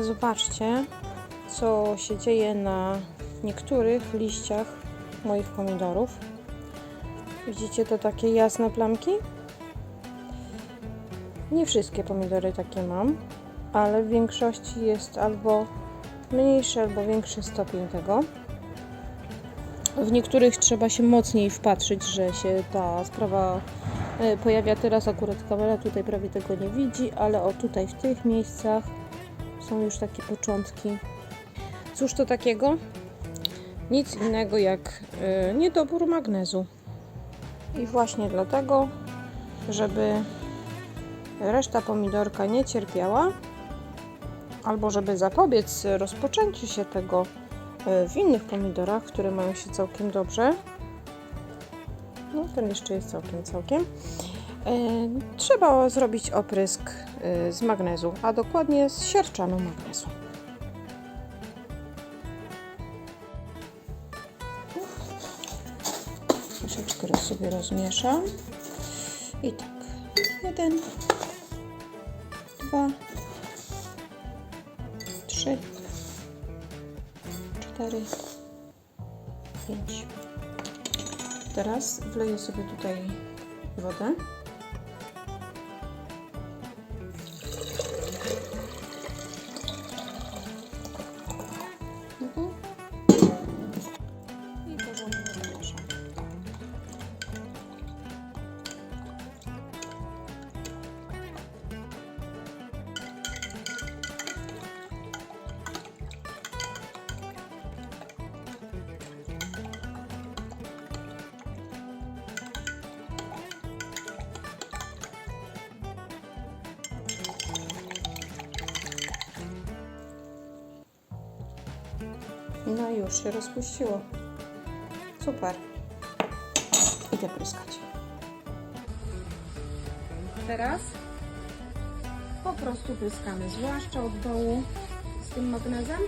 Zobaczcie, co się dzieje na niektórych liściach moich pomidorów. Widzicie to takie jasne plamki? Nie wszystkie pomidory takie mam, ale w większości jest albo mniejszy, albo większy stopień tego. W niektórych trzeba się mocniej wpatrzyć, że się ta sprawa e, pojawia. Teraz akurat kamera tutaj prawie tego nie widzi, ale o tutaj w tych miejscach są już takie początki. Cóż to takiego? Nic innego jak y, niedobór magnezu. I właśnie dlatego, żeby reszta pomidorka nie cierpiała, albo żeby zapobiec rozpoczęciu się tego w innych pomidorach, które mają się całkiem dobrze. No, ten jeszcze jest całkiem, całkiem. Y, trzeba zrobić oprysk y, z magnezu, a dokładnie z siarczanu magnezu. Troszeczkę sobie rozmieszam. I tak. Jeden, dwa, trzy, cztery, pięć. Teraz wleję sobie tutaj wodę. No i już się rozpuściło. Super. Idę pryskać. Teraz po prostu pryskamy, zwłaszcza od dołu z tym magnezem.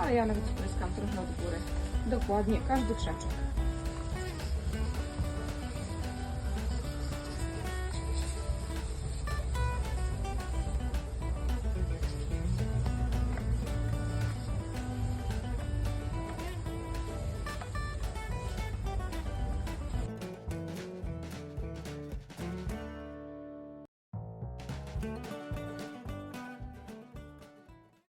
Ale ja nawet pryskam trochę od góry. Dokładnie, każdy krzaczek.